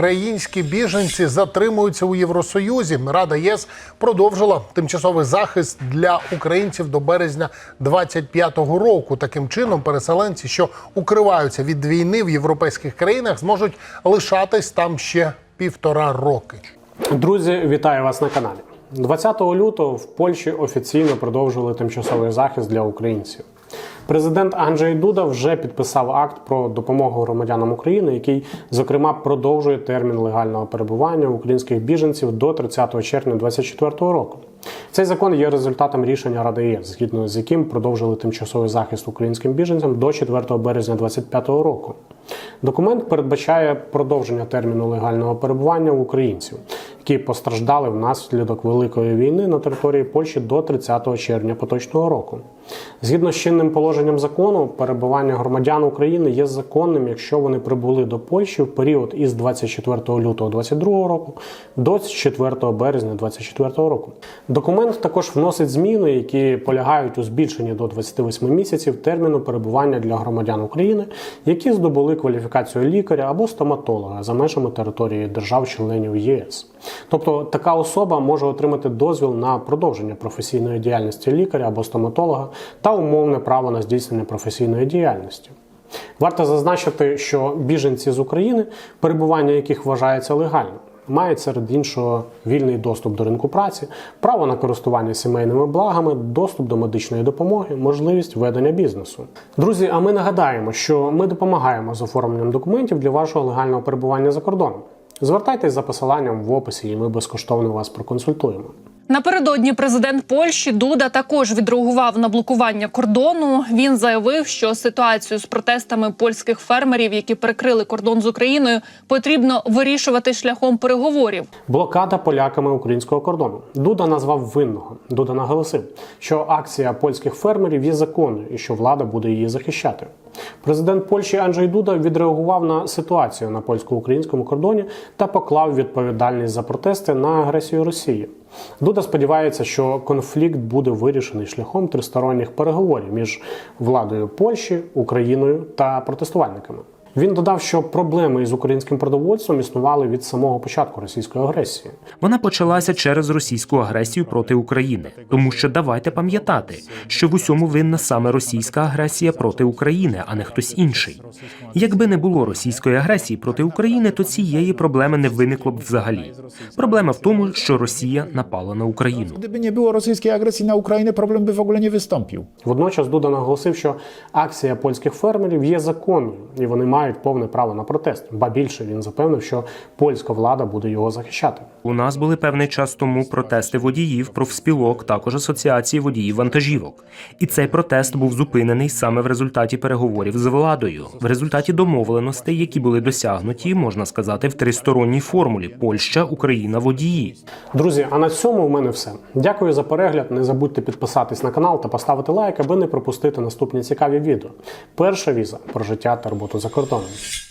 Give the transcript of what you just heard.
Українські біженці затримуються у Євросоюзі. Рада ЄС продовжила тимчасовий захист для українців до березня 25-го року. Таким чином, переселенці, що укриваються від війни в європейських країнах, зможуть лишатись там ще півтора роки. Друзі, вітаю вас на каналі. 20 лютого в Польщі офіційно продовжили тимчасовий захист для українців. Президент Анджей Дуда вже підписав акт про допомогу громадянам України, який, зокрема, продовжує термін легального перебування українських біженців до 30 червня 2024 року. Цей закон є результатом рішення Ради ЄС, згідно з яким продовжили тимчасовий захист українським біженцям до 4 березня 2025 року. Документ передбачає продовження терміну легального перебування українців, які постраждали внаслідок великої війни на території Польщі до 30 червня поточного року. Згідно з чинним положенням закону, перебування громадян України є законним, якщо вони прибули до Польщі в період із 24 лютого 2022 року до 4 березня 2024 року. Документ також вносить зміни, які полягають у збільшенні до 28 місяців терміну перебування для громадян України, які здобули кваліфікацію лікаря або стоматолога за межами території держав-членів ЄС. Тобто така особа може отримати дозвіл на продовження професійної діяльності лікаря або стоматолога та умовне право на здійснення професійної діяльності. Варто зазначити, що біженці з України, перебування яких вважається легальним, мають серед іншого вільний доступ до ринку праці, право на користування сімейними благами, доступ до медичної допомоги, можливість ведення бізнесу. Друзі, а ми нагадаємо, що ми допомагаємо з оформленням документів для вашого легального перебування за кордоном. Звертайтесь за посиланням в описі, і ми безкоштовно вас проконсультуємо. Напередодні президент Польщі Дуда також відреагував на блокування кордону. Він заявив, що ситуацію з протестами польських фермерів, які перекрили кордон з Україною, потрібно вирішувати шляхом переговорів. Блокада поляками українського кордону. Дуда назвав винного. Дуда наголосив, що акція польських фермерів є законною і що влада буде її захищати. Президент Польщі Анджей Дуда відреагував на ситуацію на польсько-українському кордоні та поклав відповідальність за протести на агресію Росії. Дуда сподівається, що конфлікт буде вирішений шляхом тристоронніх переговорів між владою Польщі, Україною та протестувальниками. Він додав, що проблеми із українським продовольством існували від самого початку російської агресії. Вона почалася через російську агресію проти України, тому що давайте пам'ятати, що в усьому винна саме російська агресія проти України, а не хтось інший. Якби не було російської агресії проти України, то цієї проблеми не виникло б взагалі. Проблема в тому, що Росія напала на Україну. Gdyby nie było rosyjskiej agresji na Ukrainę, problem by w ogóle nie. Водночас Дуда наголосив, що акція польських фермерів є законною і вони мають повне право на протест. Ба більше він запевнив, що польська влада буде його захищати. У нас були певний час тому протести водіїв, профспілок, також асоціації водіїв вантажівок. І цей протест був зупинений саме в результаті переговорів з владою, в результаті домовленостей, які були досягнуті, можна сказати, в тристоронній формулі Польща, Україна, водії. Друзі, а на цьому у мене все. Дякую за перегляд. Не забудьте підписатись на канал та поставити лайк, аби не пропустити наступні цікаві відео. Перша віза про життя та роботу за кордоном. そ。